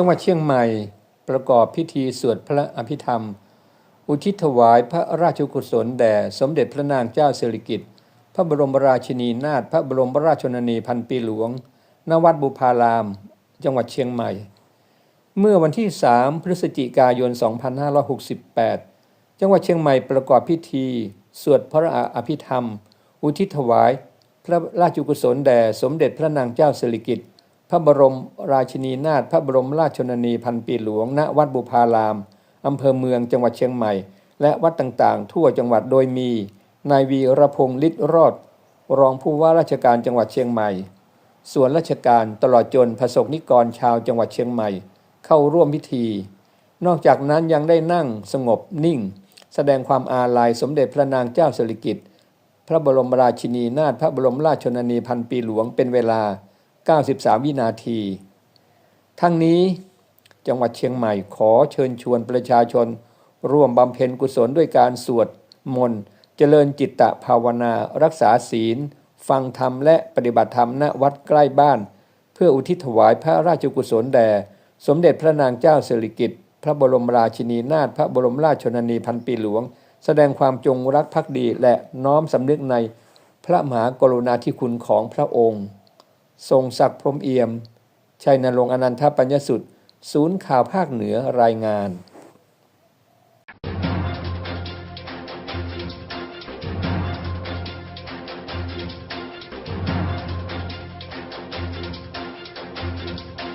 จังหวัดเชียงใหม่ประกอบพิธีสวดพระอภิธรรม อุทิศถวายพระราชกุศลแด่สมเด็จพระนางเจ้าสิริกิติ์พระบรมราชินีนาถพระบรมราชชนนีพันปีหลวง ณ วัดบุพาราม จังหวัดเชียงใหม่ เมื่อวันที่ 3 พฤศจิกายน 2568 จังหวัดเชียงใหม่ประกอบพิธี สวดพระอภิธรรม อุทิศถวาย พระราชกุศลแด่สมเด็จพระนางเจ้าสิริกิติ์ พระบรมราชินีนาถพระบรมราชชนนีพันปีหลวง ณวัดบุพารามอำเภอเมืองจังหวัดเชียงใหม่ และวัดต่างๆ ทั่วจังหวัดโดยมี นายวีรพงษ์ฤทธิ์รอด รองผู้ว่าราชการจังหวัดเชียงใหม่ ส่วนราชการตลอดจนประสบนิกรชาวจังหวัดเชียงใหม่ เข้าร่วมพิธี นอกจากนั้นยังได้นั่งสงบนิ่ง แสดงความอาลัยสมเด็จพระนางเจ้าสิริกิติ์พระบรมราชินีนาถพระบรมราชชนนีพันปีหลวงเป็นเวลา 93 วินาที ทั้งนี้จังหวัดเชียงใหม่ขอเชิญชวนประชาชน ร่วมบำเพ็ญกุศลด้วยการสวดมนต์เจริญจิตตภาวนา รักษาศีล ฟังธรรมและปฏิบัติธรรมณวัดใกล้บ้าน เพื่ออุทิศถวายพระราชกุศลแด่ สมเด็จพระนางเจ้าสิริกิติ์พระบรมราชินีนาถพระบรมราชชนนีพันปีหลวง แสดงความจงรักภักดีและน้อมสำนึกในพระมหากรุณาธิคุณของพระองค์ ทรงศักดิ์พรมเอี่ยม ชัยนรงค์อนันทปัญญสุด ศูนย์ข่าวภาคเหนือรายงาน